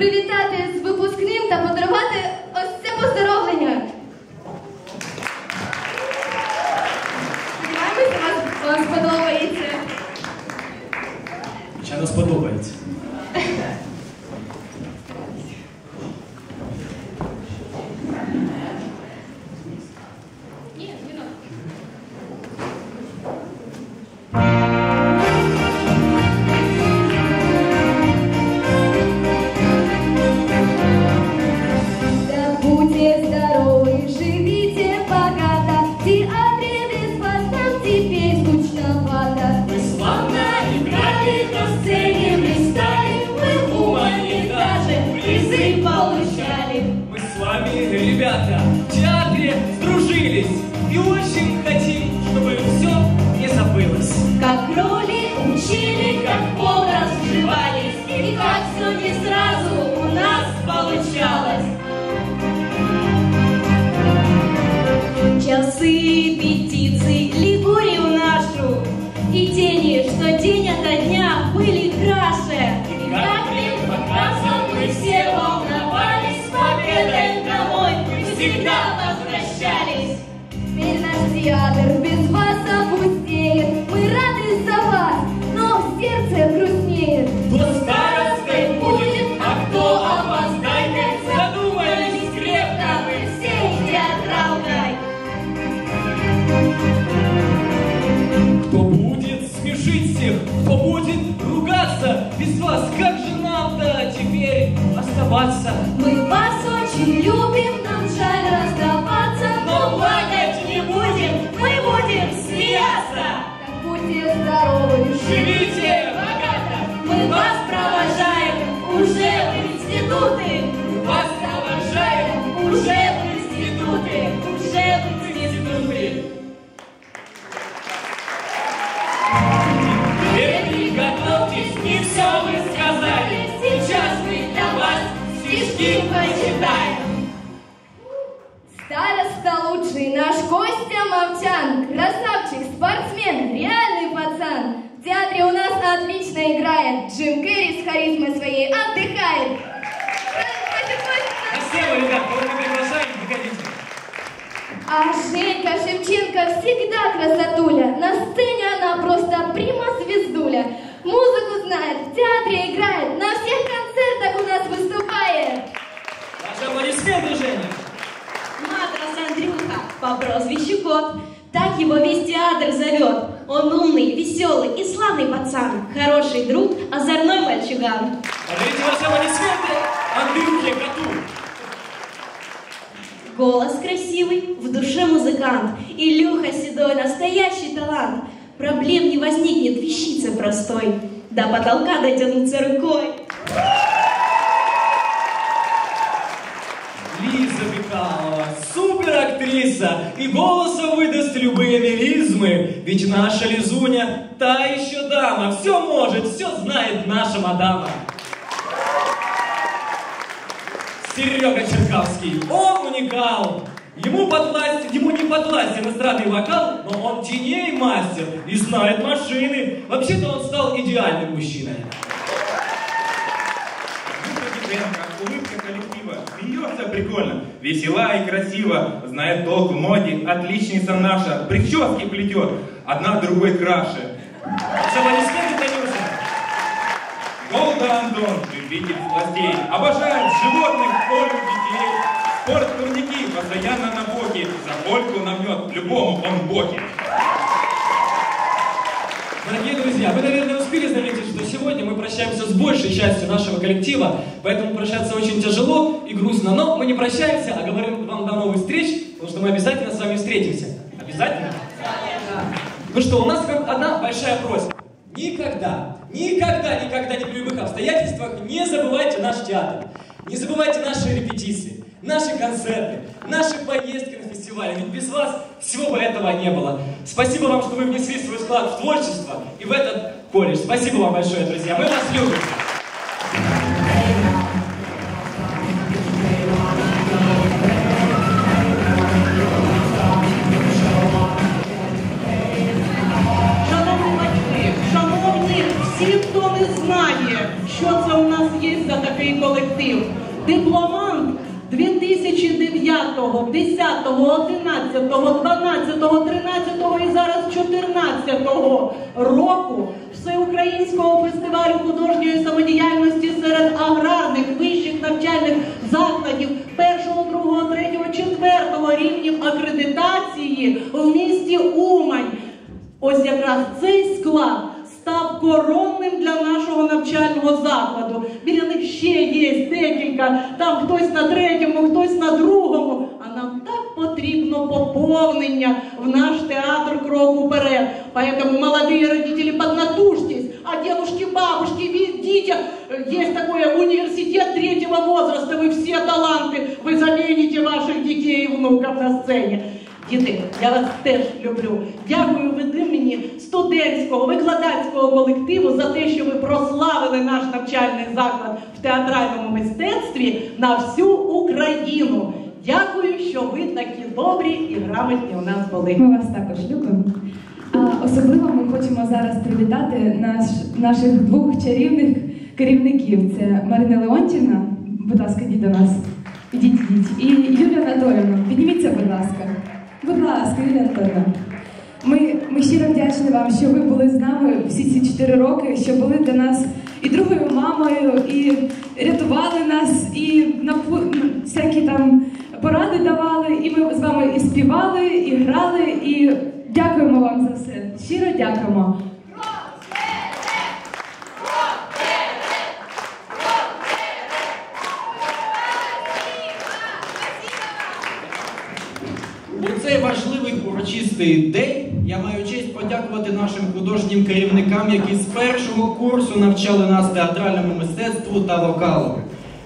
привітати з випускним ребята, в театре всегда возвращались. Теперь наш театр без вас опустеет. Мы рады за вас, но в сердце грустнеет. Кто старостой будет, а кто опоздает, задумались крепко мы всей театралкой. Кто будет смешить всех, кто будет ругаться без вас, как же нам-то теперь оставаться? Мы Староста лучший, наш Костя Мовчан, красавчик, спортсмен, реальный пацан. В театре у нас отлично играет. Джим Керри с харизмой своей отдыхает. Спасибо, ребят, мы приглашаем, выходите. А Женька Шевченко всегда красотуля. На сцене она просто прима-звездуля. Музыку знает, в театре играет, на всех концертах у нас выступает. Ваши аплодисменты, Женя. Матрос Андрюха по прозвищу Кот. Так его весь театр зовет. Он умный, веселый и славный пацан. Хороший друг, озорной мальчуган. Подарите ваши аплодисменты Андрюхе Коту. Голос красивый, в душе музыкант. Илюха седой, настоящий талант. Проблем не возникнет, вещица простой. До потолка дотянуться рукой. Суперактриса, и голосом выдаст любые мелизмы. Ведь наша Лизуня та еще дама, все может, все знает наша мадама. Серега Черкавский, он уникал. Ему, подвласть, ему не подвластен эстрадный вокал, но он теней мастер и знает машины. Вообще-то он стал идеальным мужчиной. Коллектива, смеется прикольно, весела и красиво, знает толк в моде, отличница наша, прически плетет, одна другой краше. Аплодисменты, Танюша. Голда Антон, любитель властей, обожает животных, полю детей, спорт турники, постоянно на боке, за польку намет, любому он боки. Дорогие друзья, вы, наверное, успели заметить, сегодня мы прощаемся с большей частью нашего коллектива, поэтому прощаться очень тяжело и грустно, но мы не прощаемся, а говорим вам до новых встреч, потому что мы обязательно с вами встретимся. Обязательно? Ну что, у нас одна большая просьба. Никогда, никогда, никогда, ни при любых обстоятельствах не забывайте наш театр. Не забывайте наши репетиции, наши концерты, наши поездки на фестивале. Ведь без вас всего бы этого не было. Спасибо вам, что вы внесли свой вклад в творчество и в этот колледж. Спасибо вам большое, друзья. Мы вас любим. Шановні батьки, шановні всі, хто не знає, що це у нас є за такий колектив. Дипломант 2009, 10, 11, 12, 13 і зараз 14 року Всеукраїнського фестивалю художньої самодіяльності серед аграрних вищих навчальних закладів першого, другого, третього, четвертого рівнів акредитації в місті Умань. Ось якраз цей склад став коронним для нашого навчального закладу. Біля них ще є декілька, там хтось на третьому, хтось на другому А нам так потрібно поповнення в наш театр крок уперед. Поэтому молодые родители поднатужьтесь, а дедушки, бабушки, видите, есть такой университет третьего возраста, вы все таланты, вы замените ваших детей и внуков на сцене. Діти, я вас теж люблю. Дякую від імені студентського, викладацького колективу за те, що ви прославили наш навчальний заклад в театральному мистецтві на всю Україну. Дякую, що ви такі добрі і грамотні у нас були. Ми вас також любимо. А особливо ми хочемо зараз привітати наш, наших двох чарівних керівників. Це Марина Леонтівна, будь ласка, йдіть до нас. Ідіть, ідіть. І Юлія Анатолівна, підніміться, будь ласка. Будь ласка, Юлія Анатолівна. Ми, ми щиро вдячні вам, що ви були з нами всі ці чотири роки, що були для нас і другою мамою, і рятували нас, і ну, всякі там поради давали, і ми з вами і співали, і грали, і дякуємо вам за все. Щиро дякуємо. У цей важливий урочистий день я маю честь подякувати нашим художнім керівникам, які з першого курсу навчали нас театральному мистецтву та вокалу.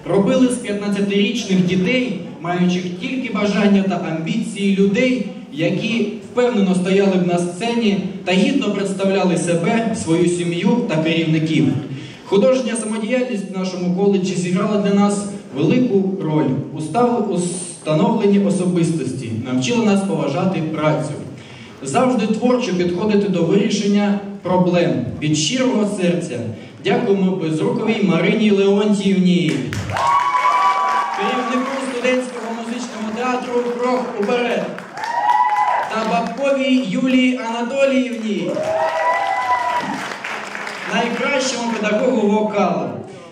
Робили з 15-річних дітей, маючих тільки бажання та амбіції людей, які впевнено стояли б на сцені та гідно представляли себе, свою сім'ю та керівників. Художня самодіяльність в нашому коледжі зіграла для нас велику роль у становленні особистості, навчила нас поважати працю, завжди творчо підходити до вирішення проблем від щирого серця. Дякуємо безруковій Марині Леонтіївні, театру Крок уперед та бабковій Юлії Анатоліївні найкращому педагогу вокалу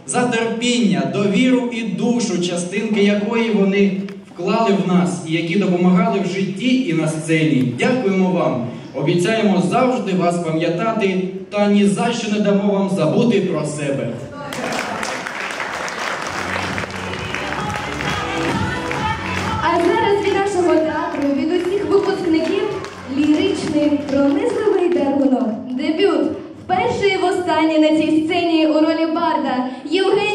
за терпіння, довіру і душу, частинки якої вони вклали в нас і які допомагали в житті і на сцені. Дякуємо вам. Обіцяємо завжди вас пам'ятати та ні за що не дамо вам забути про себе. ліричний пронизливий дарунок. Дебют. Вперше і востаннє на цій сцені у ролі Барда Євгенія